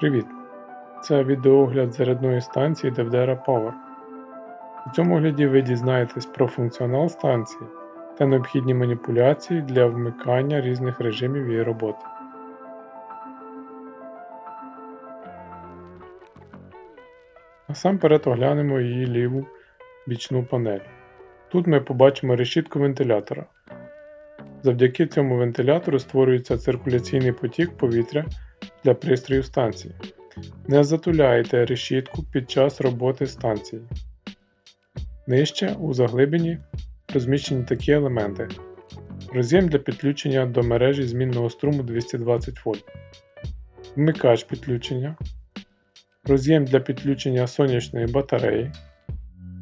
Привіт! Це відеоогляд зарядної станції Devdera Power. У цьому огляді ви дізнаєтесь про функціонал станції та необхідні маніпуляції для вмикання різних режимів її роботи. Насамперед оглянемо її ліву бічну панель. Тут ми побачимо решітку вентилятора. Завдяки цьому вентилятору створюється циркуляційний потік повітря для пристроїв станції. Не затуляйте решітку під час роботи станції. Нижче у заглибині розміщені такі елементи. Роз'єм для підключення до мережі змінного струму 220 В. Вмикач підключення. Роз'єм для підключення сонячної батареї.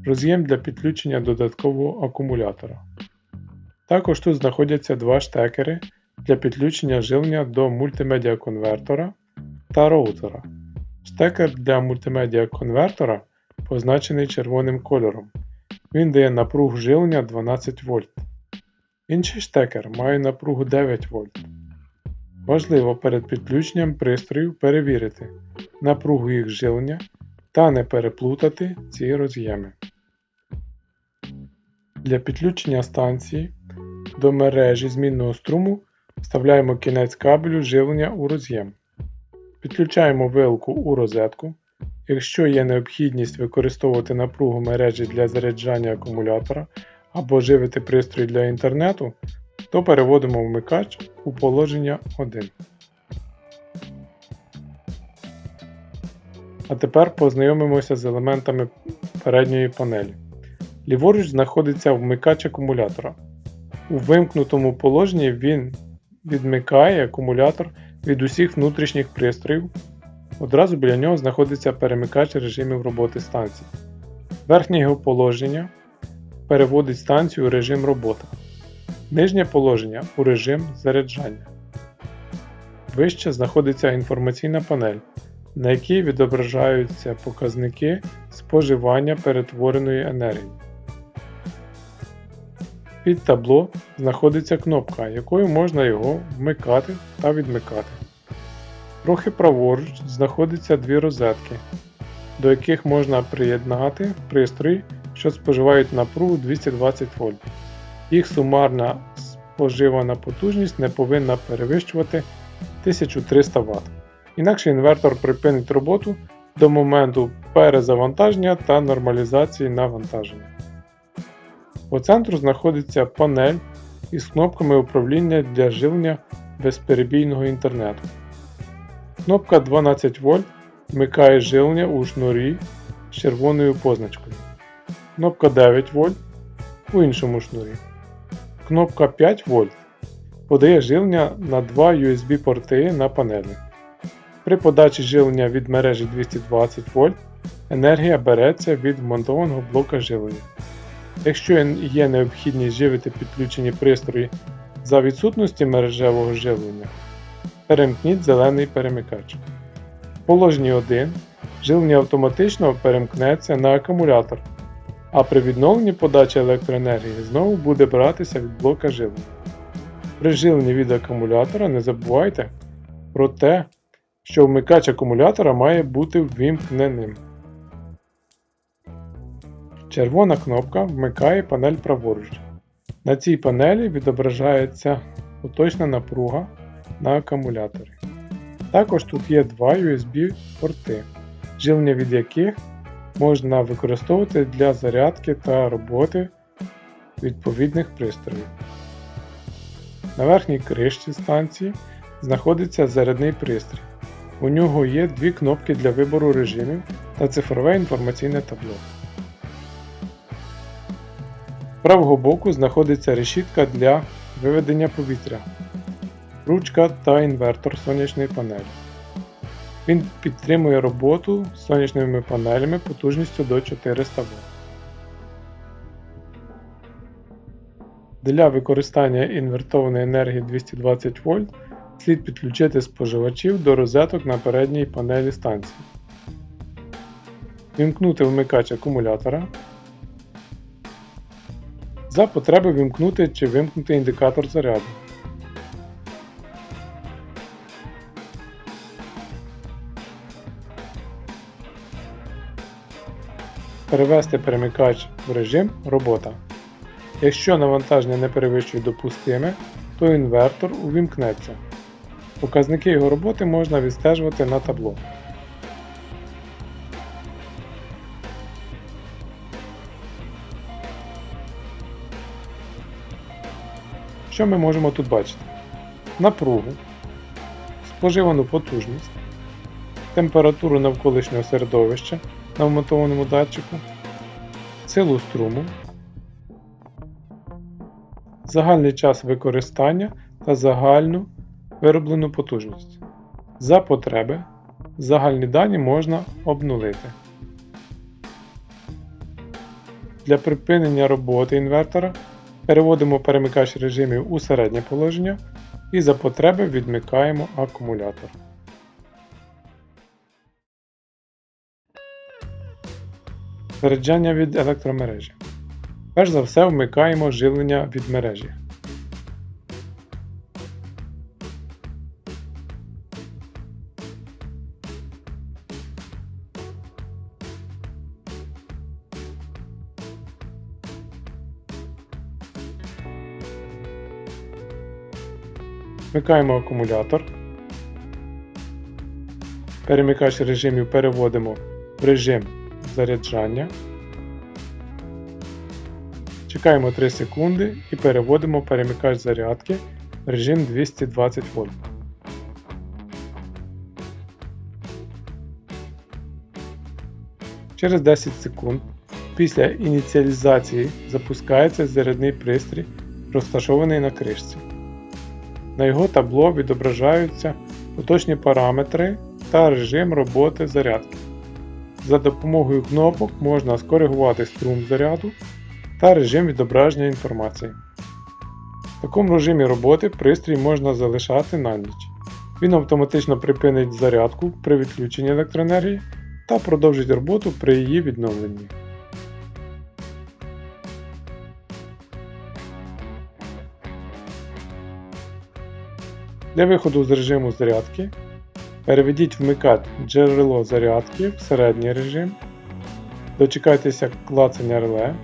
Роз'єм для підключення додаткового акумулятора. Також тут знаходяться два штекери для підключення живлення до мультимедіа конвертора та роутера. Штекер для мультимедіа конвертора позначений червоним кольором. Він дає напругу живлення 12 В. Інший штекер має напругу 9 В. Важливо перед підключенням пристроїв перевірити напругу їх живлення та не переплутати ці роз'єми. Для підключення станції до мережі змінного струму вставляємо кінець кабелю живлення у роз'єм. Підключаємо вилку у розетку. Якщо є необхідність використовувати напругу мережі для заряджання акумулятора або живити пристрій для інтернету, то переводимо вмикач у положення 1. А тепер познайомимося з елементами передньої панелі. Ліворуч знаходиться вмикач акумулятора. У вимкнутому положенні він відмикає акумулятор від усіх внутрішніх пристроїв. Одразу біля нього знаходиться перемикач режимів роботи станції. Верхнє його положення переводить станцію у режим робота. Нижнє положення у режим заряджання. Вище знаходиться інформаційна панель, на якій відображаються показники споживання перетвореної енергії. Під табло знаходиться кнопка, якою можна його вмикати та відмикати. Трохи праворуч знаходяться дві розетки, до яких можна приєднати пристрої, що споживають напругу 220 В. Їх сумарна споживана потужність не повинна перевищувати 1300 Вт. Інакше інвертор припинить роботу до моменту перезавантаження та нормалізації навантаження. По центру знаходиться панель із кнопками управління для живлення безперебійного інтернету. Кнопка 12 В вмикає живлення у шнурі з червоною позначкою. Кнопка 9 В у іншому шнурі. Кнопка 5 В подає живлення на два USB порти на панелі. При подачі живлення від мережі 220 В енергія береться від вмонтованого блока живлення. Якщо є необхідність живити підключені пристрої за відсутності мережевого живлення, перемкніть зелений перемикач. В положенні 1 живлення автоматично перемкнеться на акумулятор, а при відновленні подачі електроенергії знову буде братися від блока живлення. При живленні від акумулятора не забувайте про те, що вмикач акумулятора має бути ввімкненим. Червона кнопка вмикає панель праворуч. На цій панелі відображається поточна напруга на акумуляторі. Також тут є два USB порти, живлення від яких можна використовувати для зарядки та роботи відповідних пристроїв. На верхній кришці станції знаходиться зарядний пристрій. У нього є дві кнопки для вибору режимів та цифрове інформаційне табло. Правого боку знаходиться решітка для виведення повітря, ручка та інвертор сонячної панелі. Він підтримує роботу з сонячними панелями потужністю до 400 Вт. Для використання інвертованої енергії 220 В слід підключити споживачів до розеток на передній панелі станції. Вімкнути вмикач акумулятора за потреби вимкнути чи вимкнути індикатор заряду. Перевести перемикач в режим робота. Якщо навантаження не перевищує допустиме, то інвертор увімкнеться. Показники його роботи можна відстежувати на табло. Що ми можемо тут бачити? Напругу, споживану потужність, температуру навколишнього середовища на вмонтованому датчику, силу струму, загальний час використання та загальну вироблену потужність. За потреби загальні дані можна обнулити. Для припинення роботи інвертора переводимо перемикач режимів у середнє положення і за потреби відмикаємо акумулятор. Заряджання від електромережі. Перш за все вмикаємо живлення від мережі. Вмикаємо акумулятор. Перемикач режимів переводимо в режим заряджання. Чекаємо 3 секунди і переводимо перемикач зарядки в режим 220 вольт. Через 10 секунд після ініціалізації запускається зарядний пристрій, розташований на кришці. На його табло відображаються поточні параметри та режим роботи зарядки. За допомогою кнопок можна скоригувати струм заряду та режим відображення інформації. В такому режимі роботи пристрій можна залишати на ніч. Він автоматично припинить зарядку при відключенні електроенергії та продовжить роботу при її відновленні. Для виходу з режиму зарядки переведіть вмикач джерело зарядки в середній режим. Дочекайтеся клацання реле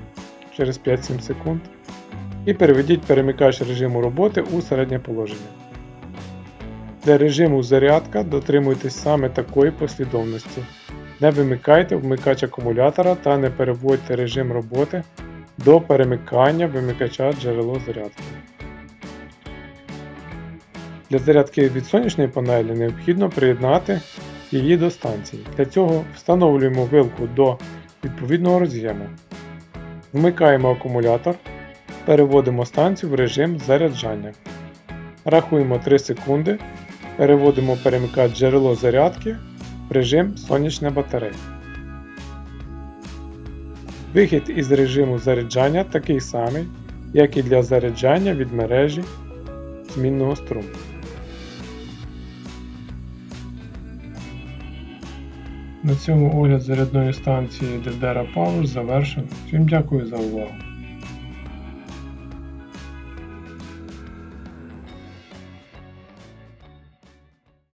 через 5-7 секунд. І переведіть перемикач режиму роботи у середнє положення. Для режиму зарядка дотримуйтесь саме такої послідовності. Не вимикайте вмикач акумулятора та не переводьте режим роботи до перемикання вимикача джерело зарядки. Для зарядки від сонячної панелі необхідно приєднати її до станції. Для цього встановлюємо вилку до відповідного роз'єму. Вмикаємо акумулятор, переводимо станцію в режим заряджання. Рахуємо 3 секунди, переводимо перемикач джерело зарядки в режим сонячна батарея. Вихід із режиму заряджання такий самий, як і для заряджання від мережі змінного струму. На цьому огляд зарядної станції Dedera Power завершено. Всім дякую за увагу.